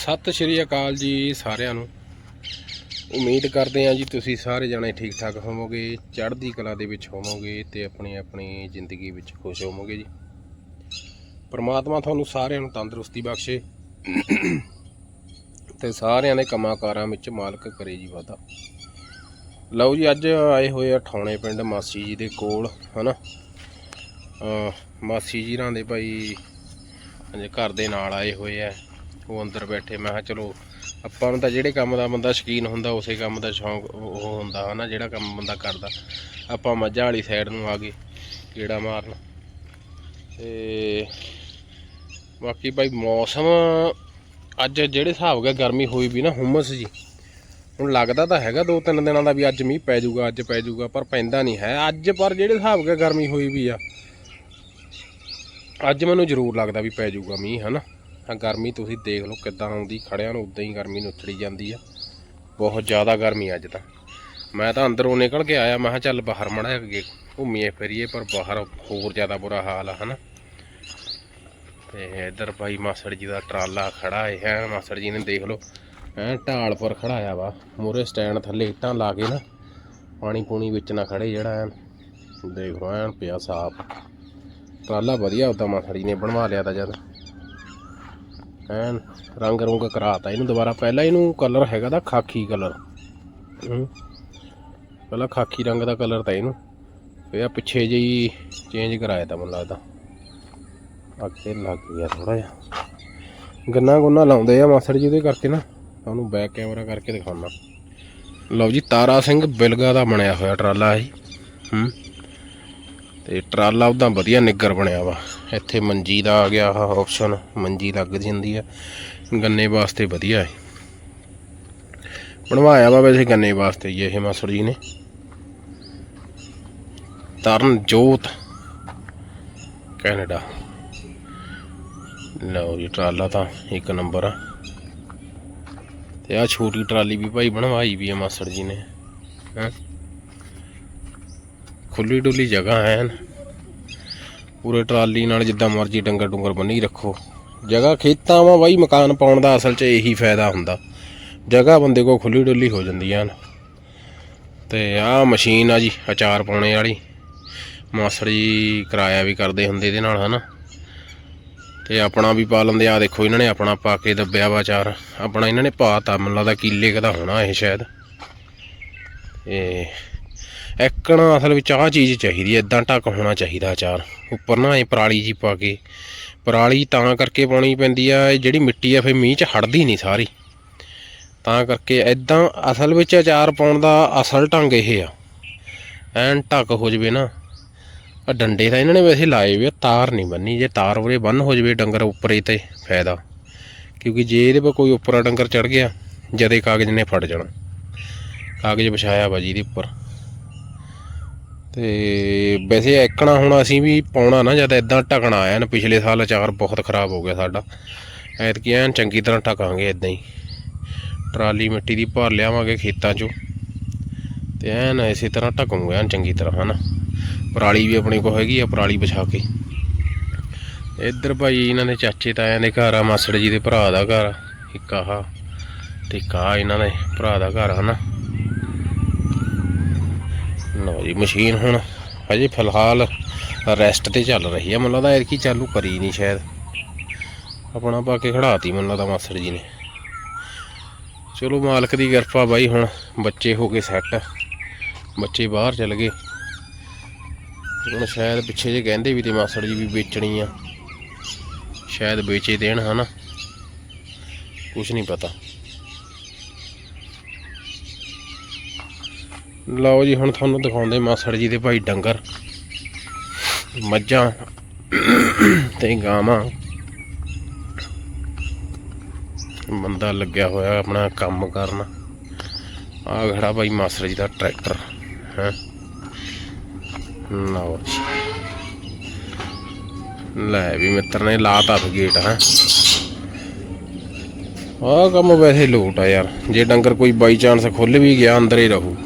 ਸਤਿ ਸ਼੍ਰੀ ਅਕਾਲ ਜੀ ਸਾਰਿਆਂ ਨੂੰ। ਉਮੀਦ ਕਰਦੇ ਹਾਂ ਜੀ ਤੁਸੀਂ ਸਾਰੇ ਜਣੇ ਠੀਕ ਠਾਕ ਹੋਵੋਗੇ, ਚੜ੍ਹਦੀ ਕਲਾ ਦੇ ਵਿੱਚ ਹੋਵੋਗੇ ਤੇ ਆਪਣੀ ਆਪਣੀ ਜ਼ਿੰਦਗੀ ਵਿੱਚ ਖੁਸ਼ ਹੋਵੋਗੇ ਜੀ। ਪਰਮਾਤਮਾ ਤੁਹਾਨੂੰ ਸਾਰਿਆਂ ਨੂੰ ਤੰਦਰੁਸਤੀ ਬਖਸ਼ੇ ਤੇ ਸਾਰਿਆਂ ਦੇ ਕੰਮਾਂ ਕਾਰਾਂ ਵਿੱਚ ਮਾਲਕ ਕਰੇ ਜੀ ਵਾਧਾ। ਲਓ ਜੀ, ਅੱਜ ਆਏ ਹੋਏ ਆ ਠਾਉਣੇ ਪਿੰਡ ਮਾਸੀ ਜੀ ਦੇ ਕੋਲ, ਹਨਾ? ਅਹ ਮਾਸੀ ਜੀ ਰਾਂ ਦੇ ਭਾਈ ਘਰ ਦੇ ਨਾਲ ਆਏ ਹੋਏ ਆ। ਉਹ ਅੰਦਰ ਬੈਠੇ, ਮੈਂ ਕਿਹਾ ਚਲੋ ਆਪਾਂ ਨੂੰ ਤਾਂ ਜਿਹੜੇ ਕੰਮ ਦਾ ਬੰਦਾ ਸ਼ਕੀਨ ਹੁੰਦਾ, ਉਸੇ ਕੰਮ ਦਾ ਸ਼ੌਂਕ ਉਹ ਹੁੰਦਾ ਹਨਾ, ਜਿਹੜਾ ਕੰਮ ਬੰਦਾ ਕਰਦਾ। ਆਪਾਂ ਮੱਝਾਂ ਵਾਲੀ ਸਾਈਡ ਨੂੰ ਆ ਗਏ, ਕੀੜਾ ਮਾਰਨ। ਤੇ ਬਾਕੀ ਭਾਈ ਮੌਸਮ ਅੱਜ ਜਿਹੜੇ ਹਿਸਾਬ ਨਾਲ ਗਰਮੀ ਹੋਈ ਵੀ ਨਾ, ਹੁਮਸ ਜੀ। ਹੁਣ ਲੱਗਦਾ ਤਾਂ ਹੈਗਾ ਦੋ ਤਿੰਨ ਦਿਨਾਂ ਦਾ ਵੀ ਅੱਜ ਮੀਂਹ ਪੈ ਜਾਊਗਾ, ਅੱਜ ਪੈ ਜਾਊਗਾ, ਪਰ ਪੈਂਦਾ ਨਹੀਂ ਹੈ। ਅੱਜ ਪਰ ਜਿਹੜੇ ਹਿਸਾਬ ਨਾਲ ਗਰਮੀ ਹੋਈ ਵੀ ਆ, ਅੱਜ ਮੈਨੂੰ ਜ਼ਰੂਰ ਲੱਗਦਾ ਵੀ ਪੈ ਜਾਊਗਾ ਮੀਂਹ, ਹਨਾ। ਤਾਂ ਗਰਮੀ ਤੁਸੀਂ ਦੇਖ ਲਓ ਕਿੱਦਾਂ ਆਉਂਦੀ, ਖੜਿਆਂ ਨੂੰ ਉਦਾਂ ਹੀ ਗਰਮੀ ਨੂੰ ਨੁੱਥੜੀ ਜਾਂਦੀ ਆ। ਬਹੁਤ ਜ਼ਿਆਦਾ ਗਰਮੀ ਅੱਜ ਤਾਂ। ਮੈਂ ਤਾਂ ਅੰਦਰੋਂ ਨਿਕਲ ਕੇ ਆਇਆ, ਮੈਂ ਕਿਹਾ ਚੱਲ ਬਾਹਰ ਮੜਾ ਕੇ ਘੁੰਮੀਏ ਫਿਰੀਏ, ਪਰ ਬਾਹਰ ਹੋਰ ਜ਼ਿਆਦਾ ਬੁਰਾ ਹਾਲ ਆ, ਹਨਾ। ਤੇ ਇੱਧਰ ਭਾਈ ਮਾਸੜ ਜੀ ਦਾ ਟਰਾਲਾ ਖੜਾ ਹੈ, ਮਾਸੜ ਜੀ ਨੇ ਦੇਖ ਲਓ ਐ ਢਾਲ ਪਰ ਖੜਾਇਆ ਵਾ। ਮੂਰੇ ਸਟੈਂਡ ਥੱਲੇ ਇੱਟਾਂ ਲਾ ਕੇ ਨਾ, ਪਾਣੀ ਪੂਣੀ ਵਿੱਚ ਨਾ ਖੜੇ ਜਿਹੜਾ ਐਨ, ਦੇਖ ਲਓ ਐਨ ਪਿਆ ਸਾਫ਼। ਟਰਾਲਾ ਵਧੀਆ ਉਦਾਂ ਮਾਸੜ ਜੀ ਨੇ ਬਣਵਾ ਲਿਆ ਤਾਂ ਜਦ। ਐਨ ਰੰਗ ਰੁੰਗ ਕਰਾਤਾ। ਇਹਨੂੰ ਦੁਬਾਰਾ ਪਹਿਲਾਂ ਇਹਨੂੰ ਕਲਰ ਹੈਗਾ ਦਾ ਖਾਕੀ ਕਲਰ ਹੂੰ। ਪਹਿਲਾਂ ਖਾਕੀ ਰੰਗ ਦਾ ਕਲਰ ਤਾਂ ਇਹਨੂੰ। ਫਿਰ ਆ ਪਿੱਛੇ ਜਿਹੀ ਚੇਂਜ ਕਰਾਇਆ ਤਾਂ ਮੈਨੂੰ ਲੱਗਦਾ। ਅੱਗੇ ਲੱਗ ਗਿਆ ਥੋੜਾ ਜਿਹਾ। ਗੰਨਾ ਗੁੰਨਾ ਲਾਉਂਦੇ ਆ ਮਾਸੜ ਜੀ ਉਹਦੇ ਕਰਕੇ ਨਾ। ਤੁਹਾਨੂੰ ਬੈਕ ਕੈਮਰਾ ਕਰਕੇ ਦਿਖਾਉਣਾ ਲਓ ਜੀ ਤਾਰਾ ਸਿੰਘ ਬਿਲਗਾ ਦਾ ਬਣਿਆ ਹੋਇਆ ਟਰਾਲਾ ਇਹ। ਹੂੰ। ਤੇ ਟਰਾਲਾ ਉਹਦਾ ਵਧੀਆ ਨਿੱਗਰ ਬਣਿਆ ਵਾ। ਇੱਥੇ ਮੰਜੀ ਦਾ ਆ ਗਿਆ ਆਹ ਆਪਸ਼ਨ ਮੰਜੀ ਲੱਗ ਜਾਂਦੀ ਆ। ਗੰਨੇ ਵਾਸਤੇ ਵਧੀਆ ਹੈ ਬਣਵਾਇਆ ਵਾ ਵੈਸੇ ਗੰਨੇ ਵਾਸਤੇ ਹੀ ਇਹ ਮਾਸੜ ਜੀ ਨੇ। ਤਰਨ ਜੋਤ ਕੈਨੇਡਾ। ਲਓ ਜੀ, ਟਰਾਲਾ ਤਾਂ ਇੱਕ ਨੰਬਰ ਆ। ਤੇ ਆ ਛੋਟੀ ਟਰਾਲੀ ਵੀ ਭਾਈ ਬਣਵਾਈ ਵੀ ਆ ਮਾਸੜ ਜੀ ਨੇ। ਹੈਂ? ਖੁੱਲੀ ਡੁੱਲੀ ਜਗ੍ਹਾ ਹੈ ਪੂਰੇ ਟਰਾਲੀ ਨਾਲ ਜਿੱਦਾਂ ਮਰਜ਼ੀ ਡੰਗਰ ਡੁੰਗਰ ਬੰਨੀ ਰੱਖੋ। ਜਗ੍ਹਾ ਖੇਤਾਂ ਵਾ ਬਾਈ, ਮਕਾਨ ਪਾਉਣ ਦਾ ਅਸਲ 'ਚ ਇਹੀ ਫਾਇਦਾ ਹੁੰਦਾ। ਜਗ੍ਹਾ ਬੰਦੇ ਕੋਲ ਖੁੱਲੀ ਡੁੱਲੀ ਹੋ ਜਾਂਦੀ ਐਨ ਤੇ ਆਹ ਮਸ਼ੀਨ ਆ ਜੀ, ਅਚਾਰ ਪਾਉਣੇ ਵਾਲੀ। ਮਾਸੜ ਜੀ ਕਿਰਾਇਆ ਵੀ ਕਰਦੇ ਹੁੰਦੇ ਇਹਦੇ ਨਾਲ, ਹਨਾ। ਤੇ ਆਪਣਾ ਵੀ ਪਾ ਲੈਂਦੇ ਆ ਦੇਖੋ ਇਹਨਾਂ ਨੇ ਆਪਣਾ ਪਾ ਕੇ ਦੱਬਿਆ ਵਾ ਅਚਾਰ। ਆਪਣਾ ਇਹਨਾਂ ਨੇ ਪਾਤਾ, ਮੈਨੂੰ ਲੱਗਦਾ ਕਿੱਲੇ ਕਦਾ ਹੋਣਾ ਇਹ ਸ਼ਾਇਦ। ਇਹ ਐਕਣ ਅਸਲ ਵਿੱਚ ਆਹ ਚੀਜ਼ ਚਾਹੀਦੀ ਐ ਇਦਾਂ ਢੱਕ ਹੋਣਾ ਚਾਹੀਦਾ ਅਚਾਰ ਉੱਪਰ ਨਾ ਇਹ ਪਰਾਲੀ ਜੀ ਪਾ ਕੇ ਪਰਾਲੀ ਤਾਂ ਕਰਕੇ ਪਾਉਣੀ ਪੈਂਦੀ ਆ ਜਿਹੜੀ ਮਿੱਟੀ ਆ ਫਿਰ ਮੀਂਹ 'ਚ ਹੜਦੀ ਨਹੀਂ ਸਾਰੀ। ਤਾਂ ਕਰਕੇ ਇਦਾਂ ਅਸਲ ਵਿੱਚ ਅਚਾਰ ਪਾਉਣ ਦਾ ਅਸਲ ਢੰਗ ਇਹ ਆ। ਐਨ ਢੱਕ ਹੋ ਜਵੇ ਨਾ ਆ ਡੰਡੇ ਤਾਂ ਇਹਨਾਂ ਨੇ ਵੈਸੇ ਲਾਏ ਵੇ ਆ, ਤਾਰ ਨਹੀਂ ਬੰਨੀ ਜੇ ਤਾਰ ਉਰੇ ਬੰਨ ਹੋ ਜਵੇ ਡੰਗਰ ਉੱਪਰੇ ਤੇ ਫਾਇਦਾ। ਕਿਉਂਕਿ ਜੇ ਇਹਦੇ 'ਤੇ ਕੋਈ ਉੱਪਰ ਡੰਗਰ ਚੜ ਗਿਆ ਜਦੇ ਕਾਗਜ਼ ਨੇ ਫੜ ਜਾਣਾ। ਕਾਗਜ਼ ਵਿਛਾਇਆ ਵਾ ਜੀ ਇਹਦੇ ਉੱਪਰ। ਤੇ ਵੈਸੇ ਐਕਣਾ ਹੁਣ ਅਸੀਂ ਵੀ ਪਾਉਣਾ ਨਾ, ਜਦ ਇਦਾਂ ਢਕਣਾ ਆਇਆ ਨਾ, ਪਿਛਲੇ ਸਾਲ ਅਚਾਰ ਬਹੁਤ ਖਰਾਬ ਹੋ ਗਿਆ ਸਾਡਾ। ਐਤਕੀ ਐਨ ਚੰਗੀ ਤਰ੍ਹਾਂ ਢਕਾਂਗੇ ਇਦਾਂ ਹੀ। ਟਰਾਲੀ ਮਿੱਟੀ ਦੀ ਭਰ ਲਿਆਵਾਂਗੇ ਖੇਤਾਂ 'ਚੋਂ। ਤੇ ਐਨ ਇਸੇ ਤਰ੍ਹਾਂ ਢਕੂਗੇ ਐਨ ਚੰਗੀ ਤਰ੍ਹਾਂ, ਹਨਾ। ਪਰਾਲੀ ਵੀ ਆਪਣੇ ਕੋਲ ਹੈਗੀ ਆ, ਪਰਾਲੀ ਵਿਛਾ ਕੇ। ਇੱਧਰ ਭਾਈ ਇਹਨਾਂ ਦੇ ਚਾਚੇ ਤਾਇਆਂ ਦੇ ਘਰ ਆ, ਮਾਸੜ ਜੀ ਦੇ ਭਰਾ ਦਾ ਘਰ ਇੱਕ ਆਹ ਤੇ ਇੱਕ ਆਹ ਇਹਨਾਂ ਦੇ ਭਰਾ ਦਾ ਘਰ ਹਨਾ। ਲਓ ਜੀ, ਮਸ਼ੀਨ ਹੁਣ ਹਜੇ ਫਿਲਹਾਲ ਰੈਸਟ ਤੇ ਚੱਲ ਰਹੀ ਹੈ ਮੈਨੂੰ ਲੱਗਦਾ ਇਹ ਕੀ ਚਾਲੂ ਕਰੀ ਨਹੀਂ ਸ਼ਾਇਦ। ਆਪਣਾ ਪਾ ਕੇ ਖੜਾਤੀ ਮੈਨੂੰ ਲੱਗਦਾ ਮਾਸੜ ਜੀ ਨੇ। ਚਲੋ ਮਾਲਕ ਦੀ ਕਿਰਪਾ ਬਾਈ, ਹੁਣ ਬੱਚੇ ਹੋ ਗਏ ਸੈੱਟ ਬੱਚੇ ਬਾਹਰ ਚਲ ਗਏ। ਹੁਣ ਸ਼ਾਇਦ ਪਿੱਛੇ ਜੇ ਕਹਿੰਦੇ ਵੀ ਤੇ ਮਾਸੜ ਜੀ ਵੀ ਵੇਚਣੀ ਆ। ਸ਼ਾਇਦ ਵੇਚੇ ਦੇਣ ਹਨਾ। ਕੁਝ ਨਹੀਂ ਪਤਾ। ਲਓ ਜੀ, ਹੁਣ ਤੁਹਾਨੂੰ ਦਿਖਾਉਂਦੇ ਮਾਸੜ ਜੀ ਦੇ ਭਾਈ ਡੰਗਰ। ਮੱਝਾਂ ਤੇ ਗਾਵਾਂ। ਬੰਦਾ ਲੱਗਿਆ ਹੋਇਆ ਆਪਣਾ ਕੰਮ ਕਰਨ। ਆ ਖੜਾ ਭਾਈ ਮਾਸੜ ਜੀ ਦਾ ਟਰੈਕਟਰ, ਹੈ? ਲਓ ਜੀ। ਲੈ ਵੀ ਮਿੱਤਰ ਨੇ ਲਾਤਾ ਫਿਰ ਗੇਟ, ਹੈ? ਆਹ ਕੰਮ ਵੈਸੇ ਲੋਟ ਆ ਯਾਰ। ਜੇ ਡੰਗਰ ਕੋਈ ਬਾਈ ਚਾਂਸ ਖੁੱਲ ਵੀ ਗਿਆ, ਅੰਦਰ ਹੀ ਰਹੂ।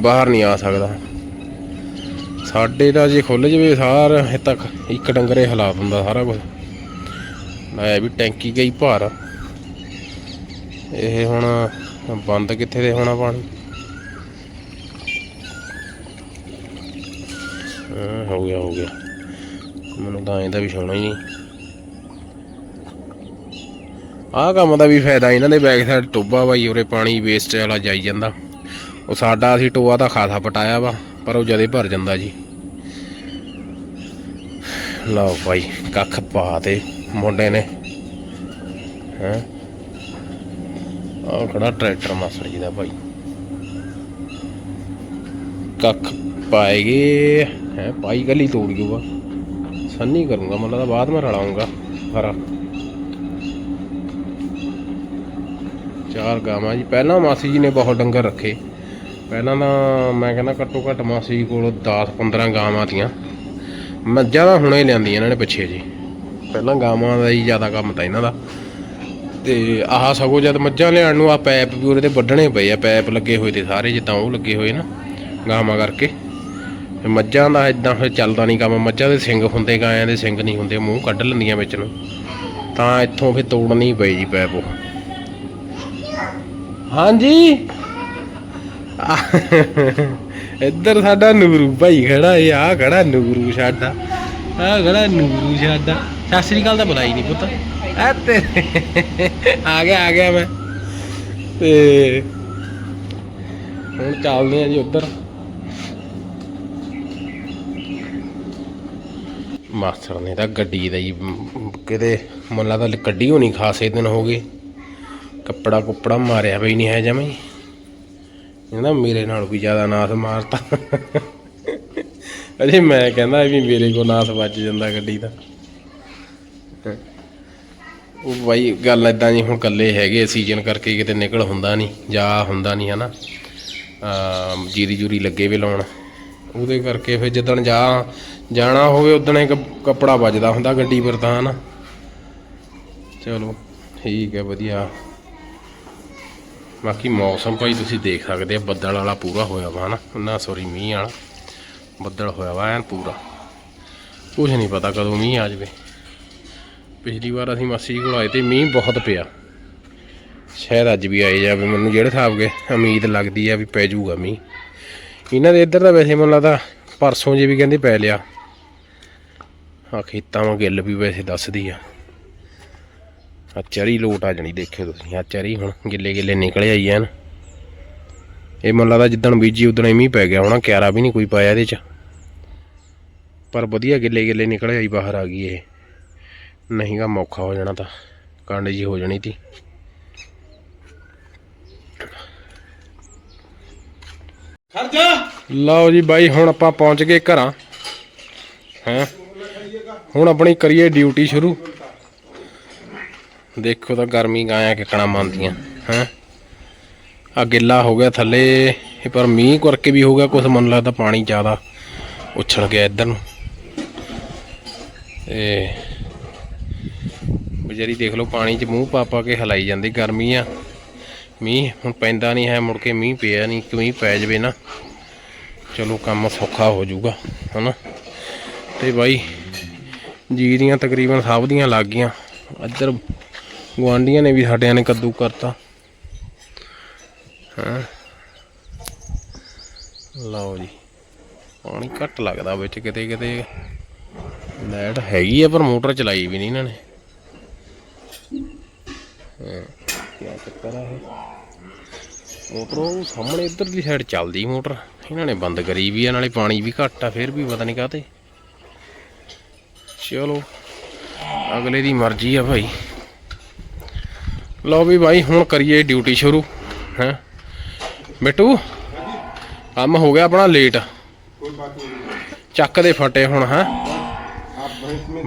ਬਾਹਰ ਨਹੀਂ ਆ ਸਕਦਾ। ਸਾਡੇ ਦਾ ਜੇ ਖੁੱਲ ਜਵੇ ਸਾਰ, ਇਹ ਤੱਕ ਇੱਕ ਡੰਗਰੇ ਹਾਲਾਤ ਹੁੰਦਾ ਸਾਰਾ ਕੁਝ ਮੈਂ ਵੀ ਟੈਂਕੀ ਗਈ ਭਾਰ। ਇਹ ਹੁਣ ਬੰਦ ਕਿੱਥੇ ਦੇ ਹੋਣਾ ਪਾਣੀ? ਹੋ ਗਿਆ ਹੋ ਗਿਆ। ਮੈਨੂੰ ਤਾਂ ਇਹਦਾ ਵੀ ਸੋਣਾ ਹੀ ਨਹੀਂ। ਆਹ ਕੰਮ ਦਾ ਵੀ ਫਾਇਦਾ, ਇਹਨਾਂ ਦੇ ਬੈਕ ਸਾਈਡ ਟੋਬਾ ਬਾਈ, ਉਰੇ ਪਾਣੀ ਵੇਸਟ ਵਾਲਾ ਜਾਈ ਜਾਂਦਾ। ਉਹ ਸਾਡਾ ਅਸੀਂ ਟੋਆ ਦਾ ਖਾਸਾ ਪਟਾਇਆ ਵਾ, ਪਰ ਉਹ ਜਦੇ ਭਰ ਜਾਂਦਾ ਜੀ। ਲਓ ਭਾਈ ਕੱਖ ਪਾ ਤੇ ਮੁੰਡੇ ਨੇ। ਹੈ? ਆਹ ਖੜਾ ਟਰੈਕਟਰ ਮਾਸੜ ਜੀ ਦਾ ਭਾਈ ਕੱਖ ਪਾਏਗੇ, ਹੈ? ਪਾਈ ਗਲੀ ਤੋੜ ਜੂਗਾ ਸੰਨੀ ਕਰੂੰਗਾ ਮਤਲਬ ਤਾਂ ਬਾਅਦ ਮੈਂ ਰਲਾਉਂਗਾ। ਹਰਾ ਚਾਰ ਗਾਵਾਂ ਜੀ, ਪਹਿਲਾਂ ਮਾਸੀ ਜੀ ਨੇ ਬਹੁਤ ਡੰਗਰ ਰੱਖੇ। ਪਹਿਲਾਂ ਤਾਂ ਮੈਂ ਕਹਿੰਦਾ ਘੱਟੋ ਘੱਟ ਮਾਸੀ ਜੀ ਕੋਲ 10 15 ਗਾਵਾਂ ਤੀਆਂ। ਮੱਝਾਂ ਤਾਂ ਹੁਣੇ ਲਿਆਂਦੀਆਂ ਇਹਨਾਂ ਨੇ ਪਿੱਛੇ ਜੀ। ਪਹਿਲਾਂ ਗਾਵਾਂ ਦਾ ਹੀ ਜ਼ਿਆਦਾ ਕੰਮ ਤਾਂ ਇਹਨਾਂ ਦਾ। ਤੇ ਆਹ ਸਗੋਂ ਜਦ ਮੱਝਾਂ ਲਿਆਉਣ ਨੂੰ ਆ ਪੈਪ ਵੀ ਉਹਦੇ ਤੇ ਵੱਢਣੇ ਪਏ ਆ, ਪੈਪ ਲੱਗੇ ਹੋਏ ਤੇ ਸਾਰੇ ਜਿੱਦਾਂ ਉਹ ਲੱਗੇ ਹੋਏ ਨਾ, ਗਾਵਾਂ ਕਰਕੇ। ਮੱਝਾਂ ਦਾ ਇਦਾਂ ਫਿਰ ਚੱਲਦਾ ਨਹੀਂ ਕੰਮ, ਮੱਝਾਂ ਦੇ ਸਿੰਗ ਹੁੰਦੇ, ਗਾਇਆਂ ਦੇ ਸਿੰਗ ਨਹੀਂ ਹੁੰਦੇ, ਮੂੰਹ ਕੱਢ ਲੈਂਦੀਆਂ ਵਿੱਚ ਨੂੰ। ਤਾਂ ਇੱਥੋਂ ਫਿਰ ਤੋੜਨੀ ਪਈ ਜੀ ਪੈਪ ਉਹ। ਹਾਂਜੀ? ਇੱਧਰ ਸਾਡਾ ਨੂਰੂ ਭਾਈ ਖੜਾ ਏ ਆ ਖੜਾ ਨੂਰੂ ਸਾਡਾ ਆ ਖੜਾ ਨੂਰੂ ਸਾਡਾ। ਸਤਿ ਸ੍ਰੀ ਅਕਾਲ ਤਾਂ ਬੁਲਾਈ ਨਹੀਂ ਪੁੱਤ। ਆ ਤੇ ਆ ਗਿਆ ਆ ਗਿਆ ਮੈਂ। ਤੇ ਹੁਣ ਚੱਲਦੇ ਆ ਜੀ ਉੱਧਰ। ਮਾਸਟਰ ਨੇ ਤਾਂ ਗੱਡੀ ਦਾ ਹੀ, ਕਿਤੇ ਮੁੱਲਾ ਤਾਂ ਕੱਢੀ ਹੋਣੀ, ਖਾਸੇ ਦਿਨ ਹੋ ਗਏ। ਕੱਪੜਾ ਕੁੱਪੜਾ ਮਾਰਿਆ ਬਈ ਨਹੀਂ ਹੈ ਜਮੇ ਇਹਦਾ ਮੇਰੇ ਨਾਲ ਵੀ ਜ਼ਿਆਦਾ ਨਾਸ ਮਾਰਤਾ। ਅਜੇ ਮੈਂ ਕਹਿੰਦਾ ਵੀ ਮੇਰੇ ਕੋ ਨਾਸ ਵੱਜ ਜਾਂਦਾ ਗੱਡੀ ਦਾ। ਉਹ ਬਾਈ ਗੱਲ ਇਦਾਂ ਜੀ ਹੁਣ ਕੱਲੇ ਹੈਗੇ ਸੀਜ਼ਨ ਕਰਕੇ ਕਿਤੇ ਨਿਕਲ ਹੁੰਦਾ ਨਹੀਂ ਜਾ ਹੁੰਦਾ ਨਹੀਂ ਹਨਾ। ਜੀਰੀ ਜੂਰੀ ਲੱਗੇ ਵੀ ਲਾਉਣ। ਉਹਦੇ ਕਰਕੇ ਫਿਰ ਜਦੋਂ ਜਾ ਜਾਣਾ ਹੋਵੇ ਉਦਣ ਇੱਕ ਕੱਪੜਾ ਵੱਜਦਾ ਹੁੰਦਾ ਗੱਡੀ ਪਰ ਤਾਂ ਹਨਾ। ਚਲੋ ਠੀਕ ਹੈ ਵਧੀਆ। ਬਾਕੀ ਮੌਸਮ ਭਾਈ ਤੁਸੀਂ ਦੇਖ ਸਕਦੇ ਆ, ਬੱਦਲ ਵਾਲਾ ਪੂਰਾ ਹੋਇਆ ਵਾ ਹਨਾ। ਨਾ ਸੌਰੀ ਮੀਂਹ ਵਾਲਾ। ਬੱਦਲ ਹੋਇਆ ਵਾ ਐਨ ਪੂਰਾ। ਕੁਝ ਨਹੀਂ ਪਤਾ ਕਦੋਂ ਮੀਂਹ ਆ ਜਾਵੇ। ਪਿਛਲੀ ਵਾਰ ਅਸੀਂ ਮਾਸੀ ਜੀ ਕੋਲ ਆਏ ਤੇ ਮੀਂਹ ਬਹੁਤ ਪਿਆ। ਸ਼ਾਇਦ ਅੱਜ ਵੀ ਆਏ ਜਾਵੇ, ਮੈਨੂੰ ਜਿਹੜੇ ਹਿਸਾਬ ਗਏ ਉਮੀਦ ਲੱਗਦੀ ਆ ਵੀ ਪੈ ਜਾਊਗਾ ਮੀਂਹ। ਇਹਨਾਂ ਦੇ ਇੱਧਰ ਦਾ ਵੈਸੇ ਮੈਨੂੰ ਲੱਗਦਾ ਪਰਸੋਂ ਜੇ ਵੀ ਕਹਿੰਦੇ ਪੈ ਲਿਆ। ਆ ਖੇਤਾਂ ਵਾਂ ਗਿੱਲ ਵੀ ਵੈਸੇ ਦੱਸਦੀ ਆ। ਆ ਚਰੀ ਲੋਟ ਆ ਜਣੀ ਦੇਖਿਓ ਤੁਸੀਂ ਆ ਚਰੀ ਹੁਣ ਗਿੱਲੇ ਗਿੱਲੇ ਨਿਕਲ ਆਈ ਐਨ। ਇਹ ਮੈਨੂੰ ਲੱਗਦਾ ਜਿੱਦਣ ਬੀਜੀ ਉਦਣ ਹੀ ਮੀਂਹ ਪੈ ਗਿਆ ਹੋਣਾ ਕਿਆਰਾ ਵੀ ਨਹੀਂ ਕੋਈ ਪਾਇਆ ਇਹਦੇ ਚ। ਪਰ ਵਧੀਆ ਗਿੱਲੇ ਗਿੱਲੇ ਨਿਕਲ ਆਈ ਬਾਹਰ ਆ ਗਈ ਇਹ। ਨਹੀਂਗਾ ਮੌਖਾ ਹੋ ਜਾਣਾ ਤਾਂ ਕੰਡ ਜੀ ਹੋ ਜਾਣੀ ਤੀ। ਲਓ ਜੀ ਬਾਈ ਹੁਣ ਆਪਾਂ ਪਹੁੰਚ ਗਏ ਘਰਾਂ। ਹੈਂ? ਹੁਣ ਆਪਣੀ ਕਰੀਏ ਡਿਊਟੀ ਸ਼ੁਰੂ। ਦੇਖੋ ਤਾਂ ਗਰਮੀ ਗਾਇਆ ਕਿਕਣਾ ਮੰਨਦੀਆਂ, ਹੈਂ? ਆ ਗਿੱਲਾ ਹੋ ਗਿਆ ਥੱਲੇ ਪਰ ਮੀਂਹ ਕਰਕੇ ਵੀ ਹੋ ਗਿਆ ਕੁਝ ਮਨ ਲੱਗਦਾ ਪਾਣੀ ਜ਼ਿਆਦਾ ਉਛਲ ਗਿਆ ਇੱਧਰ ਨੂੰ। ਤੇ ਬਜਰੀ ਦੇਖ ਲਓ, ਪਾਣੀ 'ਚ ਮੂੰਹ ਪਾ ਪਾ ਕੇ ਹਲਾਈ ਜਾਂਦੀ, ਗਰਮੀ ਆ। ਮੀਂਹ ਹੁਣ ਪੈਂਦਾ ਨਹੀਂ ਹੈ, ਮੁੜ ਕੇ ਮੀਂਹ ਪਿਆ ਨਹੀਂ ਕਿ ਮੀਂਹ ਪੈ ਜਵੇ ਨਾ। ਚਲੋ ਕੰਮ ਸੌਖਾ ਹੋ ਜਾਊਗਾ, ਹਨਾ? ਤੇ ਬਾਈ, ਜੀ ਦੀਆਂ ਤਕਰੀਬਨ ਸਭ ਦੀਆਂ ਲੱਗ ਗਈਆਂ। ਇੱਧਰ ਗੁਆਂਢੀਆਂ ਨੇ ਵੀ ਸਾਡਿਆਂ ਨੇ ਕੱਦੂ ਕਰਤਾ। ਹਾਂ? ਲਓ ਜੀ, ਪਾਣੀ ਘੱਟ ਲੱਗਦਾ ਵਿੱਚ ਕਿਤੇ ਕਿਤੇ। ਲਾਈਟ ਹੈਗੀ ਆ, ਪਰ ਮੋਟਰ ਚਲਾਈ ਵੀ ਨਹੀਂ ਇਹਨਾਂ ਨੇ। ਹਾਂ? ਕੀ ਚੱਕਰ ਆ ਇਹ? ਮੋਟਰ ਉਹ ਸਾਹਮਣੇ ਇੱਧਰਲੀ ਸਾਈਡ ਚੱਲਦੀ ਮੋਟਰ। ਇਹਨਾਂ ਨੇ ਬੰਦ ਕਰੀ ਵੀ ਆ, ਨਾਲੇ ਪਾਣੀ ਵੀ ਘੱਟ ਆ, ਫਿਰ ਵੀ ਪਤਾ ਨਹੀਂ ਕਾਤੇ ਚਲੋ, ਅਗਲੇ ਦੀ ਮਰਜ਼ੀ ਆ ਭਾਈ। ਲਓ ਵੀ ਭਾਈ ਹੁਣ ਕਰੀਏ ਡਿਊਟੀ ਸ਼ੁਰੂ ਹੈ ਬਿੱਟੂ ਕੰਮ ਹੋ ਗਿਆ ਆਪਣਾ ਲੇਟ कोई बात नहीं ਚੱਕ ਦੇ ਫਟੇ ਹੁਣ ਹੈ आप भैंस में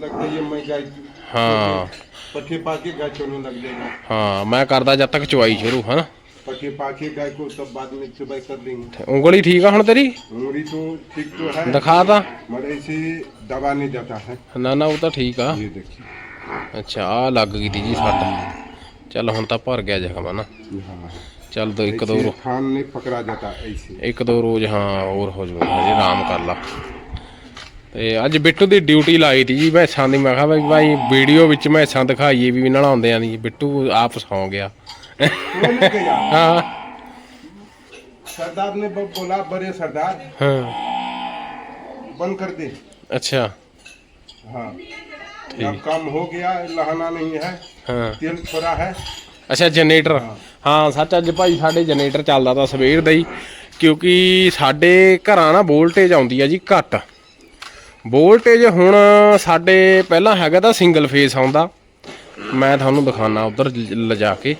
लग जाइए मैं गाय ਹਾਂ पट्टे पाके गाय छोड़ने लग जाएगा ਹਾਂ ਮੈਂ ਕਰਦਾ ਜਦ ਤੱਕ ਚਵਾਈ ਸ਼ੁਰੂ ਹੈ ਨਾ पट्टे पाके गाय को तब बाद में चुबाई कर देंगे ਉਂਗਲੀ ਠੀਕ ਆ ਹੁਣ ਤੇਰੀ उंगली तो ठीक तो है ਦਿਖਾ ਤਾਂ मगर ऐसे दबा नहीं जाता है ਨਾ ਨਾ ਉਹ ਤਾਂ ਠੀਕ ਆ ये देखिए ਅੱਛਾ ਆ ਲੱਗ ਗਈ ਤੀ ਜੀ ਸੱਟ ਚੱਲ ਹੁਣ ਤਾਂ ਭਰ ਗਿਆ ਜ਼ਖਮ ਨਾ हाँ ਚੱਲ ਦੋ ਇੱਕ ਦੋ ऐसे ਰੋ- थान नहीं पकड़ा जाता ऐसे ਇੱਕ ਦੋ ਰੋਜ਼ ਹਾਂ ਹੋਰ ਹੋ ਜਾਊਗਾ ਹਜੇ ਆਰਾਮ ਕਰ ਲਾ ਤੇ ਅੱਜ ਬਿੱਟੂ ਦੀ ਡਿਊਟੀ ਲਾਈ ਤੀ ਜੀ ਮੈਸਾਂ ਦੀ ਮੈਂ ਕਿਹਾ ਵੀ ਭਾਈ ਵੀਡੀਓ ਵਿੱਚ ਮੈਸਾਂ ਦਿਖਾਈਏ ਵੀ ਨਲਾਉਂਦਿਆਂ ਦੀ ਬਿੱਟੂ ਆਪ ਸੌਂ ਗਿਆ वो नहीं गया ਹਾਂ सरदार ने ब- बोला बड़े सरदार ਹਾਂ बंद कर दे ਅੱਛਾ हाँ अब काम हो गया लहाना नहीं है ਹਾਂ। ਤਿੰਨ ਹੈ। ਅੱਛਾ ਜਨਰੇਟਰ। ਹਾਂ। ਸੱਚ ਅੱਜ ਭਾਈ ਸਾਡੇ ਜਨਰੇਟਰ ਚੱਲਦਾ ਤਾਂ ਸਵੇਰ ਦਾ ਹੀ ਕਿਉਂਕਿ ਸਾਡੇ ਘਰਾਂ ਨਾ ਵੋਲਟੇਜ ਆਉਂਦੀ ਆ ਜੀ ਘੱਟ। ਵੋਲਟੇਜ ਹੁਣ ਸਾਡੇ ਪਹਿਲਾਂ ਹੈਗਾ ਤਾਂ ਸਿੰਗਲ ਫੇਸ ਆਉਂਦਾ। ਮੈਂ ਤੁਹਾਨੂੰ ਦਿਖਾਣਾ ਉਧਰ ਲਿਜਾ ਕੇ।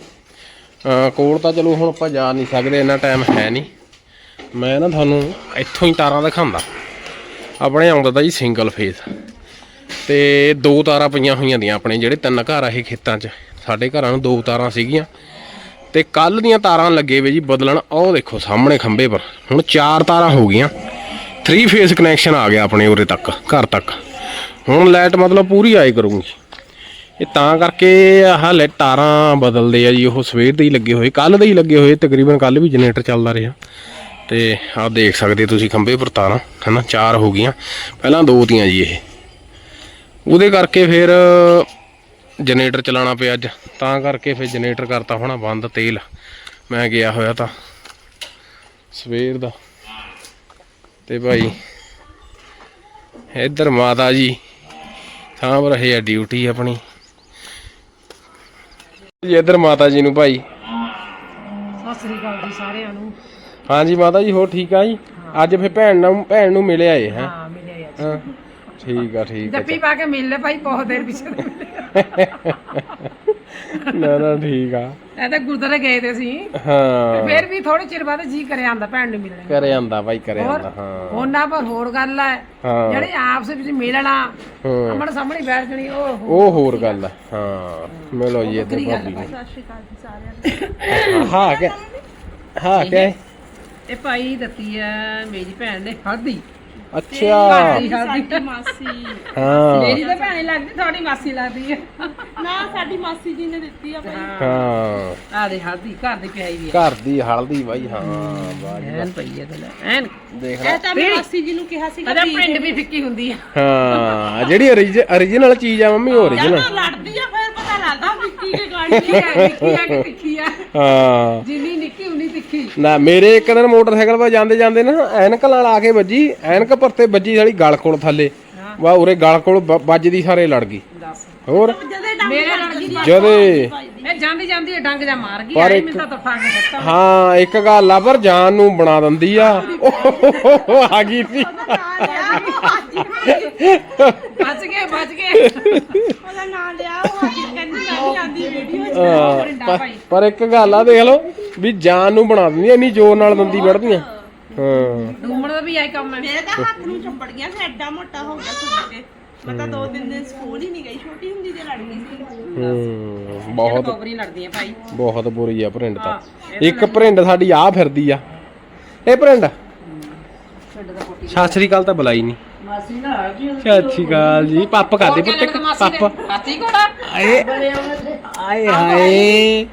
ਕੋਲ ਤਾਂ ਚਲੋ ਹੁਣ ਆਪਾਂ ਜਾ ਨਹੀਂ ਸਕਦੇ ਇੰਨਾ ਟਾਈਮ ਹੈ ਨਹੀਂ। ਮੈਂ ਨਾ ਤੁਹਾਨੂੰ ਇੱਥੋਂ ਹੀ ਤਾਰਾਂ ਦਿਖਾਉਂਦਾ। ਆਪਣੇ ਆਉਂਦਾ ਤਾਂ ਜੀ ਸਿੰਗਲ ਫੇਸ ਤੇ ਦੋ ਤਾਰਾਂ ਪਈਆਂ ਹੋਈਆਂ ਦੀਆਂ ਆਪਣੇ ਜਿਹੜੇ ਤਿੰਨ ਘਰ ਆ ਇਹ ਖੇਤਾਂ 'ਚ। ਸਾਡੇ ਘਰਾਂ ਨੂੰ ਦੋ ਤਾਰਾਂ ਸੀਗੀਆਂ। ਤੇ ਕੱਲ ਦੀਆਂ ਤਾਰਾਂ ਲੱਗੇ ਵੇ ਜੀ ਬਦਲਣ। ਉਹ ਦੇਖੋ ਸਾਹਮਣੇ ਖੰਭੇ ਪਰ। ਹੁਣ ਚਾਰ ਤਾਰਾਂ ਹੋ ਗਈਆਂ। 3 ਫੇਸ ਕਨੈਕਸ਼ਨ ਆ ਗਿਆ ਆਪਣੇ ਉਰੇ ਤੱਕ, ਘਰ ਤੱਕ। ਹੁਣ ਲਾਈਟ ਮਤਲਬ ਪੂਰੀ ਆਏ ਕਰੂਗੀ। ਇਹ ਤਾਂ ਕਰਕੇ ਆਹ ਲੈ ਤਾਰਾਂ ਬਦਲਦੇ ਆ ਜੀ। ਉਹ ਸਵੇਰ ਦੇ ਹੀ ਲੱਗੇ ਹੋਏ ਕੱਲ ਦੇ ਹੀ ਲੱਗੇ ਹੋਏ। ਤਕਰੀਬਨ ਕੱਲ ਵੀ ਜਨਰੇਟਰ ਚੱਲਦਾ ਰਿਹਾ। ਤੇ ਆਪ ਦੇਖ ਸਕਦੇ ਤੁਸੀਂ ਖੰਭੇ ਪਰ ਤਾਰਾਂ, ਹਨਾ? ਚਾਰ ਹੋ ਗਈਆਂ। ਪਹਿਲਾਂ ਦੋ ਤੀਆਂ ਜੀ ਇਹ। ਉਹਦੇ ਕਰਕੇ ਫਿਰ ਜਨਰੇਟਰ ਚਲਾਉਣਾ ਪਿਆ ਅੱਜ। ਤਾਂ ਕਰਕੇ ਫਿਰ ਜਨਰੇਟਰ ਕਰਤਾ ਹੋਣਾ ਬੰਦ ਤੇਲ। ਮੈਂ ਗਿਆ ਹੋਇਆ ਤਾਂ ਸਵੇਰ ਦਾ। ਤੇ ਭਾਈ ਇੱਧਰ ਮਾਤਾ ਜੀ ਸਾਂਭ ਰਹੇ ਆ ਡਿਊਟੀ ਆਪਣੀ। ਜੀ ਇੱਧਰ ਮਾਤਾ ਜੀ ਨੂੰ ਭਾਈ। ਸਤਿ ਸ੍ਰੀ ਅਕਾਲ ਜੀ ਸਾਰਿਆਂ ਨੂੰ। ਹਾਂਜੀ ਮਾਤਾ ਜੀ ਹੋ ਠੀਕ ਆ ਜੀ? ਅੱਜ ਫਿਰ ਭੈਣ ਨੂੰ ਭੈਣ ਨੂੰ ਮਿਲੇ ਆਏ ਹੈ? ਹਾਂ ਮਿਲੇ ਅੱਜ। ਠੀਕ ਆ ਠੀਕ ਆ ਜੱਪੀ ਪਾ ਕੇ ਮਿਲ ਲੈ ਭਾਈ ਬਹੁਤ ਦੇਰ ਪਿੱਛੇ ਮਿਲੇ। ਨਾ ਨਾ ਠੀਕ ਆ। ਇਹ ਤਾਂ ਗੁਰਦੁਆਰੇ ਗਏ ਤੇ ਸੀ। ਹਾਂ। ਫੇਰ ਵੀ ਥੋੜੇ ਚਿਰ ਬਾਅਦ ਜੀ ਕਰਿਆ ਆਂਦਾ ਭੈਣ ਨੂੰ ਮਿਲਣ। ਕਰੇ ਆਂਦਾ ਭਾਈ ਕਰੇ ਹੋਰ ਆਂਦਾ ਹਾਂ। ਉਹਨਾਂ ਪਰ ਹੋਰ ਗੱਲ ਹੈ ਹਾਂ। ਜਿਹੜੇ ਆਪਸ ਵਿੱਚ ਮਿਲਣਾ ਹਾਂ। ਅਮਣ ਸਾਹਮਣੇ ਬੈਠ ਜਣੀ ਉਹ ਉਹ ਹੋਰ ਗੱਲ ਆ ਹਾਂ। ਮਿਲੋ ਜੀ ਇੱਧਰ ਭਾਬੀ ਨੂੰ। ਹਾਂ ਕਿ ਹਾਂ ਕਿ ਇਹ ਭਾਈ ਦਿੱਤੀ ਹੈ ਮੇਰੀ ਭੈਣ ਨੇ ਹਲਦੀ ਅੱਛਾ। ਹਲਦੀ ਮਾਸੀ। ਹਾਂ। ਮੇਰੀ ਤਾਂ ਭੈਣ ਲੱਗਦੀ ਤੁਹਾਡੀ ਮਾਸੀ ਲੱਗਦੀ ਹੈ ਨਾ ਸਾਡੀ ਮਾਸੀ ਜੀ ਨੇ ਦਿੱਤੀ ਆ ਭਾਈ। ਹਾਂ। ਆ ਦੇ ਹਲਦੀ ਘਰ ਦੀ ਪਿਆਈ ਵੀ ਘਰ ਦੀ ਹਲਦੀ ਬਾਈ ਹਾਂ ਵਾਹ ਜੀ ਐਨ ਪਈ ਹੈ ਤੇ ਲੈ। ਐਨ ਦੇਖ ਲੈ। ਇਹ ਤਾਂ ਮੈਂ ਮਾਸੀ ਜੀ ਨੂੰ ਕਿਹਾ ਸੀਗਾ ਅਜਾ ਪਿੰਡ ਵੀ ਫਿੱਕੀ ਹੁੰਦੀ ਆ। ਹਾਂ ਜਿਹੜੀ origignal ਚੀਜ਼ ਆ ਮੰਮੀ origignal ਜਦੋਂ ਲੜਦੀ ਆ ਫਿਰ। ਪਤਾ ਲੱਗਦਾ ਵਿੱਕੀ ਕੇ ਗਾੜੀ ਕੀ ਹੈ ਨਿੱਕੀ ਆ ਕਿ ਤਿੱਖੀ ਆ। ਹਾਂ। ਜਿੰਨੀ ਨਿੱਕੀ ਉਨੀ ਤਿੱਖੀ। ਨਾ ਮੇਰੇ ਇੱਕ ਦਿਨ ਮੋਟਰਸਾਈਕਲ 'ਤੇ ਜਾਂਦੇ ਜਾਂਦੇ ਨਾ ਐਨਕ ਨਾਲ ਆ ਕੇ ਵੱਜੀ ਐਨਕ ਪਰਤੇ ਵੱਜੀ ਸਾਲੀ ਗਲ ਕੋਲ ਥੱਲੇ। ਵਾ ਉਰੇ ਗਲ ਕੋਲ ਵੱਜਦੀ ਸਾਰੇ ਲੜ ਗਈ। ਦੱਸ। ਹੋਰ? ਮੇਰੇ ਨਾਲ ਕੀ ਜਦੇ? ਇਹ ਜਾਂਦੀ ਜਾਂਦੀ ਇਹ ਡੰਗ ਜਾ ਮਾਰ ਗਈ ਪਰ ਮੈਨੂੰ ਤਾਂ ਤਫਾ ਕੇ ਦਿੱਤਾ। ਹਾਂ ਇੱਕ ਗੱਲ ਆ ਪਰ ਜਾਨ ਨੂੰ ਬਣਾ ਦਿੰਦੀ ਆ। ਉਹ ਆ ਗਈ ਸੀ। ਬਚ ਗਏ ਬਚ ਗਏ। ਉਹਦਾ ਨਾਂ ਲਿਆ ਉਹ ਅੱਜ ਕਹਿੰਦੀ ਮੈਂ ਵੀ ਜਾਂਦੀ ਵੀਡੀਓ ਹਾਂ, ਪਰਿੰਡਾ ਭਾਈ। ਪਰ ਇੱਕ ਗੱਲ ਆ ਦੇਖ ਲਓ ਵੀ ਜਾਨ ਨੂੰ ਬਣਾ ਦਿੰਦੀ ਇੰਨੀ ਜ਼ੋਰ ਨਾਲ ਦੰਦੀ ਵੜਦੀਆਂ ਹਾਂ। ਡੂਮਣ ਦਾ ਵੀ ਆਈ ਕੰਮ ਹੈ। ਮੇਰੇ ਤਾਂ ਹੱਥ ਨੂੰ ਚੰਬੜ ਗਿਆ ਸੀ ਐਡਾ ਮੋਟਾ ਹੋ ਗਿਆ ਸੁਣ ਕੇ। ਮੈਂ ਤਾਂ ਦੋ ਤਿੰਨ ਦਿਨ ਸਕੂਲ ਹੀ ਨਹੀਂ ਗਈ ਛੋਟੀ ਹੁੰਦੀ ਤੇ ਲੜ ਗਈ ਸੀ। ਹੂੰ ਬਹੁਤ ਭਾਈ। ਬੁਰੀ ਆ ਭਰਿੰਡ ਤਾਂ। ਇੱਕ ਭਰਿੰਡ ਸਾਡੀ ਆ ਫਿਰਦੀ ਆ। ਇਹ ਭਰਿੰਡ? ਸਤਿ ਸ੍ਰੀ ਅਕਾਲ ਤਾਂ ਬੁਲਾਈ ਨਹੀਂ ਮਾਸੀ ਨਾਲ ਕੀ ਸਤਿ ਸ੍ਰੀ ਅਕਾਲ ਜੀ ਪੱਪ ਕਰਦੇ ਪੁੱਤ ਇੱਕ ਪੱਪ। ਹਾਥੀ ਕੋੜਾ ਆਏ ਆਏ ਹਾਏ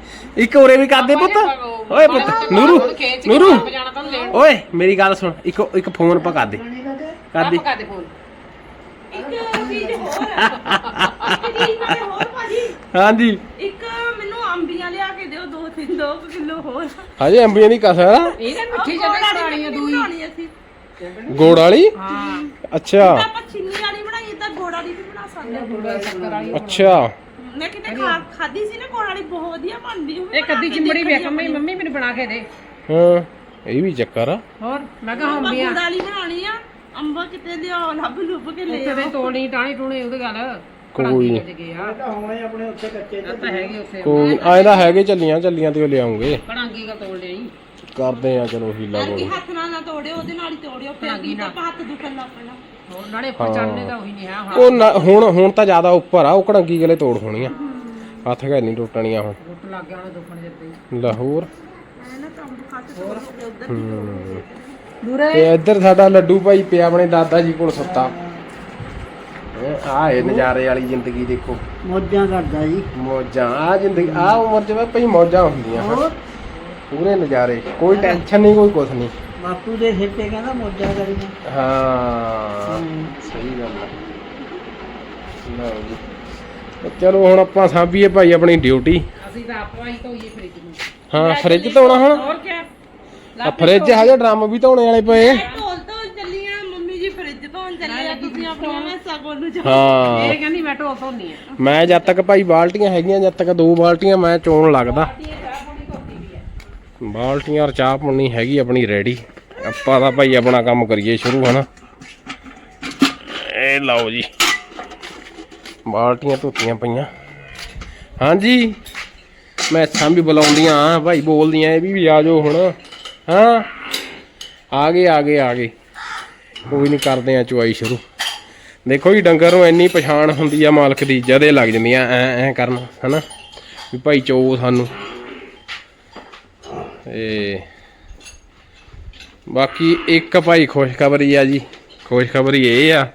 ਇੱਕ ਉਰੇ ਵੀ ਕਰਦੇ ਪੁੱਤ। ਓਏ ਪੁੱਤ ਨੂਰੂ ਨੂਰੂ। ਜਾਣਾ ਤਾਂ ਲੈਣ? ਓਏ ਮੇਰੀ ਗੱਲ ਸੁਣ ਇੱਕ ਇੱਕ ਫੋਨ ਪਾ ਕਰ ਦੇ ਕਰ ਦੇ। ਪਕਾ ਦੇ ਫੋਨ। ਇੱਕ ਚੀਜ਼ ਹੋਰ ਇੱਕ ਚੀਜ਼ ਨਾਲੇ ਹੋਰ ਭਾਜੀ। ਹਾਂਜੀ। ਇੱਕ ਮੈਨੂੰ ਅੰਬੀਆਂ ਲਿਆ ਕੇ ਦਿਓ ਦੋ ਤਿੰਨ ਦੋ ਕਿਲੋ ਹੋਰ। ਹਜੇ ਅੰਬੀਆਂ ਦੀ ਆ ਇਹਨੇ ਮਿੱਠੀ ਜਦੋਂ ਖਾਣੀਆਂ ਦੂਈ। ਬਣਾਉਣੀ ਅਸੀਂ। ਗੋੜ ਵਾਲੀ? ਹਾਂ। ਅੱਛਾ। ਤਾਂ ਆਪਾਂ ਚੀਨੀ ਵਾਲੀ ਬਣਾਈ ਤਾਂ ਗੁੜ ਵਾਲੀ ਵੀ ਬਣਾ ਸਕਦੇ ਹਾਂ ਥੋੜਾ ਸ਼ੱਕਰ ਵਾਲੀ ਅੱਛਾ। ਮੈਂ ਕਿਤੇ ਖਾ ਖਾਦੀ ਸੀ ਨਾ ਗੁੜ ਵਾਲੀ ਬਹੁਤ ਵਧੀਆ ਬਣਦੀ ਉਹ ਇਹ ਕੱਦੀ ਚਿੰਬੜੀ ਵੇਖ ਮੰਮੀ ਮੰਮੀ ਮੈਨੂੰ ਬਣਾ ਕੇ ਦੇ। ਹਾਂ ਇਹ ਵੀ ਚੱਕਰ ਆ। ਹੋਰ ਮੈਂ ਕਿਹਾ ਹੁੰਦੀਆਂ ਗੁੜ ਵਾਲੀ ਬਣਾਉਣੀ ਆ। ਅੰਬਾ ਕਿਤੇ ਲਿਆਓ ਲੱਭ ਲੁੱਭ ਕੇ ਲੈ ਉੱਥੇ ਦੇ ਤੋੜੀ ਟਾਣੀ ਟੂਣੇ ਉਹਦੇ ਗੱਲ ਕੋਈ ਨੀ। ਗਏ ਆ। ਹੋਣੇ ਆਪਣੇ ਉੱਥੇ ਕੱਚੇ ਤਾਂ ਹੈਗੇ ਉੱਥੇ। ਕੋਈ ਆਏ ਤਾਂ ਹੈਗੇ ਚੱਲੀਆਂ ਚੱਲੀਆਂ ਤੇ ਉਹ ਲਿਆਉਂਗੇ। ਕੜਾਂਗੀ ਦਾ ਤੋੜ ਲਈ ਕਰਦੇ ਆ ਚਲੋ ਹੀਲਾ ਕਿ ਕੋਲ ਹੱਥ ਨਾਲ ਨਾ ਤੋੜਿਓ ਉਹਦੇ ਨਾਲ ਹੀ ਤੋੜਿਓ ਫਿਰ ਕੀ ਤਾਂ ਹੱਥ ਦੁਖਣ ਲੱਗ ਪੈਣਾ। ਹੋਰ ਨਾਲੇ ਉੱਪਰ ਚੜਨੇ ਦਾ ਉਹੀ ਨਹੀਂ ਹੈ ਹਾਂ। ਉਹ ਨਾ- ਹੁਣ ਹੁਣ ਤਾਂ ਜ਼ਿਆਦਾ ਉੱਪਰ ਆ ਉਹ ਕੜੰਗੀ ਗਲੇ ਤੋੜ ਹੋਣੀਆਂ ਹੱਥ ਘੈ ਨਹੀਂ ਟੁੱਟਣੀਆਂ ਹੁਣ ਗੁੱਟ ਲੱਗ ਗਿਆ ਉਹਨੇ ਦੁੱਖਣ ਜਿੱਤੇ ਲਾਹੌਰ। ਐ ਨਾ ਕੰਮ ਖਾਤੇ ਤੋੜ ਕੇ ਉਧਰ ਦੂਰੇ ਤੇ ਇੱਧਰ ਸਾਡਾ ਲੱਡੂ ਭਾਈ ਪਿਆ ਆਪਣੇ ਦਾਦਾ ਜੀ ਕੋਲ ਸੁੱਤਾ। ਆ ਇਹ ਨਜ਼ਾਰੇ ਵਾਲੀ ਜ਼ਿੰਦਗੀ ਦੇਖੋ। ਮੌਜਾਂ ਕਰਦਾ ਜੀ। ਮੌਜਾਂ ਆ ਜ਼ਿੰਦਗੀ ਆ ਉਮਰ ਚ ਭਾਈ ਮੌਜਾਂ ਹੁੰਦੀਆਂ ਹਨ। ਪੂਰੇ ਨਜ਼ਾਰੇ ਕੋਈ ਟੈਨਸ਼ਨ ਨਹੀਂ ਕੋਈ ਕੁਛ ਨਹੀਂ। ਬਾਪੂ ਦੇ ਸਿਰ ਤੇ ਕਹਿੰਦਾ ਮੋਜਾ ਕਰੀਆਂ। ਹਾਂ ਸਹੀ ਗੱਲ ਹੈ ਲਓ ਜੀ। ਤੇ ਚਲੋ ਹੁਣ ਆਪਾਂ ਸਾਂਭੀਏ ਭਾਈ ਆਪਣੀ ਡਿਊਟੀ ਅਸੀਂ ਤਾਂ ਆਪਾਂ ਹੀ ਧੋਈਏ ਫ੍ਰਿਜ ਨੂੰ। ਹਾਂ ਫ੍ਰਿਜ ਧੋਣਾ ਹੁਣ? ਹੋਰ ਕੀ ਆ ਫ੍ਰਿਜ ਹਜੇ ਡਰਮ ਵੀ ਧੋਣੇ ਵਾਲੇ ਪਏ। ਢੋਲ ਧੋਣ ਚੱਲੀਆਂ ਮੰਮੀ ਜੀ ਫ੍ਰਿਜ ਧੋਣ ਚੱਲੇ ਆ ਤੁਸੀਂ ਆਪਣੀਆਂ ਮੈਸਾਂ ਕੋਲ ਨੂੰ ਜਾਓ ਹਾਂ ਇਹ ਕਹਿੰਦੀ ਮੈਂ ਢੋ ਧੋਨੀ ਆ। ਮੈਂ ਜਦ ਤੱਕ ਭਾਈ ਬਾਲਟੀਆਂ ਹੈਗੀਆਂ ਜਦ ਤੱਕ ਦੋ ਬਾਲਟੀਆਂ ਮੈਂ ਚੋਣ ਲੱਗਦਾ। ਬਾਲਟੀਆਂ ਔਰ ਚਾਹ ਪਾਣੀ ਹੈਗੀ ਆਪਣੀ ਰੈਡੀ ਆਪਾਂ ਤਾਂ ਭਾਈ ਆਪਣਾ ਕੰਮ ਕਰੀਏ ਸ਼ੁਰੂ ਹਨਾ? ਇਹ ਲਓ ਜੀ। ਬਾਲਟੀਆਂ ਧੋਤੀਆਂ ਪਈਆਂ। ਹਾਂਜੀ। ਮੈਥਾਂ ਵੀ ਬੁਲਾਉਂਦੀਆਂ ਭਾਈ ਬੋਲਦੀਆਂ ਇਹ ਵੀ ਵੀ ਆ ਜਾਓ ਹੁਣ। ਹਾਂ। ਆ ਗਏ ਆ ਗਏ ਆ ਗਏ। ਕੋਈ ਨਹੀਂ ਕਰਦੇ ਆ ਚੁਆਈ ਸ਼ੁਰੂ। ਦੇਖੋ ਜੀ, ਡੰਗਰ ਨੂੰ ਇੰਨੀ ਪਛਾਣ ਹੁੰਦੀ ਆ ਮਾਲਕ ਦੀ, ਜਦੇ ਲੱਗ ਜਾਂਦੀਆਂ ਐ ਐ ਕਰਨ, ਹਨਾ? ਵੀ ਭਾਈ ਚੋ ਸਾਨੂੰ। ਤੇ ਬਾਕੀ ਇੱਕ ਭਾਈ ਖੁਸ਼ਖਬਰੀ ਆ ਜੀ। ਖੁਸ਼ਖਬਰੀ ਇਹ ਆ,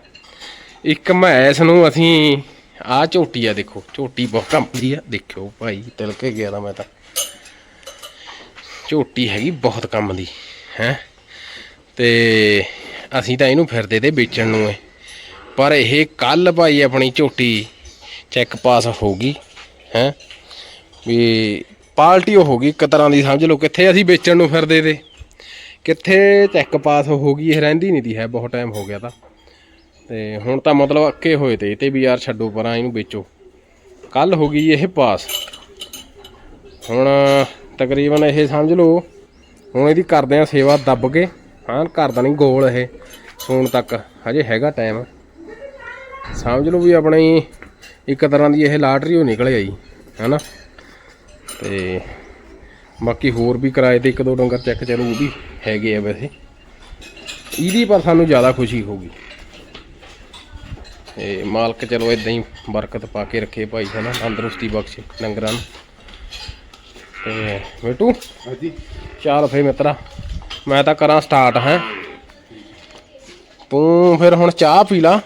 ਇੱਕ ਮੈਸ ਨੂੰ ਅਸੀਂ ਆ ਝੋਟੀ ਆ ਦੇਖੋ, ਝੋਟੀ ਬਹੁਤ ਕੰਮਦੀ ਆ। ਦੇਖਿਓ ਭਾਈ, ਤਿਲਕੇ ਗਿਆ ਤਾਂ ਮੈਂ ਤਾਂ। ਝੋਟੀ ਹੈਗੀ ਬਹੁਤ ਕੰਮ ਦੀ, ਹੈ। ਤੇ ਅਸੀਂ ਤਾਂ ਇਹਨੂੰ ਫਿਰਦੇ ਤੇ ਵੇਚਣ ਨੂੰ ਏ ਪਰ ਇਹ ਕੱਲ ਭਾਈ ਆਪਣੀ ਝੋਟੀ ਚੈੱਕ ਪਾਸ ਹੋ ਗਈ, ਹੈ। ਵੀ ਪਾਲਟੀ ਹੋ ਗਈ ਇੱਕ ਤਰ੍ਹਾਂ ਦੀ, ਸਮਝ ਲਓ ਕਿੱਥੇ ਅਸੀਂ ਵੇਚਣ ਨੂੰ ਫਿਰਦੇ ਤੇ। ਕਿੱਥੇ ਚੈੱਕ ਪਾਸ ਹੋ ਗਈ, ਇਹ ਰਹਿੰਦੀ ਨਹੀਂ ਦੀ ਹੈ ਬਹੁਤ ਟਾਈਮ ਹੋ ਗਿਆ ਤਾਂ। ਤੇ ਹੁਣ ਤਾਂ ਮਤਲਬ ਅੱਕੇ ਹੋਏ ਤੇ, ਇਹ ਤੇ ਵੀ ਯਾਰ ਛੱਡੋ ਪਰਾਂ ਇਹਨੂੰ ਵੇਚੋ। ਕੱਲ ਹੋ ਗਈ ਇਹ ਪਾਸ ਹੁਣ ਤਕਰੀਬਨ ਇਹ ਸਮਝ ਲਓ, ਹੁਣ ਇਹਦੀ ਕਰਦੇ ਆ ਸੇਵਾ ਦੱਬ ਕੇ, ਹਾਂ, ਘਰ ਦਾ ਨਹੀਂ ਗੋਲ ਇਹ ਸੂਣ ਤੱਕ, ਹਜੇ ਹੈਗਾ ਟਾਈਮ ਸਮਝ ਲਓ ਵੀ ਆਪਣੀ ਇੱਕ ਤਰ੍ਹਾਂ ਦੀ ਇਹ ਲਾਟਰੀ ਹੋ ਨਿਕਲ ਆਈ, ਹੈਨਾ? ਤੇ ਬਾਕੀ ਹੋਰ ਵੀ ਕਿਰਾਏ ਤੇ ਇੱਕ ਦੋ ਡੰਗਰ ਚੈੱਕ ਚਲੋ, ਉਹ ਵੀ ਹੈਗੇ ਆ ਵੈਸੇ। ਇਹਦੀ ਪਰ ਸਾਨੂੰ ਜ਼ਿਆਦਾ ਖੁਸ਼ੀ ਹੋਊਗੀ ਤੇ ਮਾਲਕ ਚਲੋ ਇਦਾਂ ਹੀ ਬਰਕਤ ਪਾ ਕੇ ਰੱਖੇ ਭਾਈ, ਹਨਾ? ਤੰਦਰੁਸਤੀ ਬਖਸ਼ੇ ਡੰਗਰਾਂ ਨੂੰ। ਤੇ ਬੇਟੂ ਹਾਂਜੀ। ਚੱਲ ਫੇ ਮਿੱਤਰਾ ਮੈਂ ਤਾਂ ਕਰਾਂ ਸਟਾਰਟ ਹੈ। ਤੂੰ ਫਿਰ ਹੁਣ ਚਾਹ ਪੀ ਲਾ।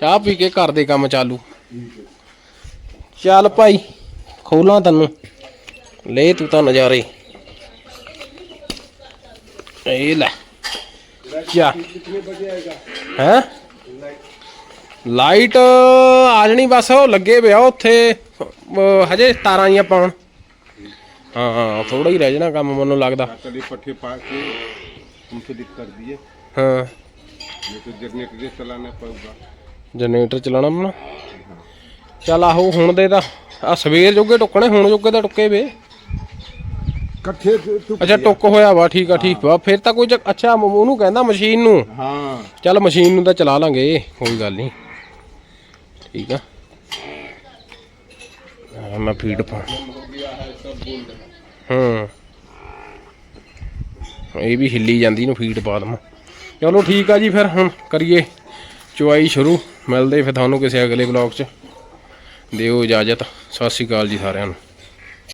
ਚਾਹ ਪੀ ਕੇ ਘਰ ਦੇ ਕੰਮ ਚਾਲੂ। ਚੱਲ ਭਾਈ ਖੋਲਾਂ ਤੈਨੂੰ। ਲੈ ਤੂੰ ਤਾਂ ਨਜ਼ਾਰੇ। ਇਹ ਲੈ। ਕਿਆ ਹੈ? ਲਾਈਟ ਆ ਜਣੀ ਬਸ ਉਹ ਲੱਗੇ ਪਿਆ ਉੱਥੇ ਹਜੇ ਤਾਰਾਂ ਹੀ ਪਾਉਣ। ਹਾਂ ਹਾਂ ਥੋੜਾ ਹੀ ਰਹਿ ਜਾਣਾ ਕੰਮ ਮੈਨੂੰ ਲੱਗਦਾ कली पट्टे पा के तुमसे दिख कर दिए ਹਾਂ ये तो जनरेटर चलाना पड़ेगा ਜਨਰੇਟਰ ਚਲਾਉਣਾ ਮਣਾ ਚੱਲ ਆਹੋ ਹੁਣ ਦੇ ਤਾਂ ਆ ਸਵੇਰ ਜੋਗੇ ਟੁੱਕਣੇ ਹੁਣ ਜੋਗੇ ਤਾਂ ਟੁੱਕੇ ਵੇ कट्ठे तो ਅੱਛਾ ਟੁੱਕ ਹੋਇਆ ਵਾ ਠੀਕ ਆ ਠੀਕ ਵਾ ਫਿਰ ਤਾਂ ਕੋਈ ਚੱਕ- ਅੱਛਾ ਮ- ਉਹਨੂੰ ਕਹਿੰਦਾ ਮਸ਼ੀਨ ਨੂੰ हाँ ਚੱਲ ਮਸ਼ੀਨ ਨੂੰ ਤਾਂ ਚਲਾ ਲਾਂਗੇ ਕੋਈ ਗੱਲ ਨਹੀਂ ਠੀਕ ਆ ਆ ਮੈਂ ਫੀਡ ਪਾ ਹੂੰ। ਇਹ ਵੀ ਹਿੱਲੀ ਜਾਂਦੀ ਨੂੰ ਫੀਡ ਪਾ ਦਵਾਂ। ਚਲੋ ਠੀਕ ਆ ਜੀ ਫਿਰ, ਹੁਣ ਕਰੀਏ ਚੁਆਈ ਸ਼ੁਰੂ। ਮਿਲਦੇ ਫਿਰ ਤੁਹਾਨੂੰ ਕਿਸੇ ਅਗਲੇ ਵਲੌਗ 'ਚ। ਦਿਓ ਇਜਾਜ਼ਤ। ਸਤਿ ਸ਼੍ਰੀ ਅਕਾਲ ਜੀ ਸਾਰਿਆਂ ਨੂੰ।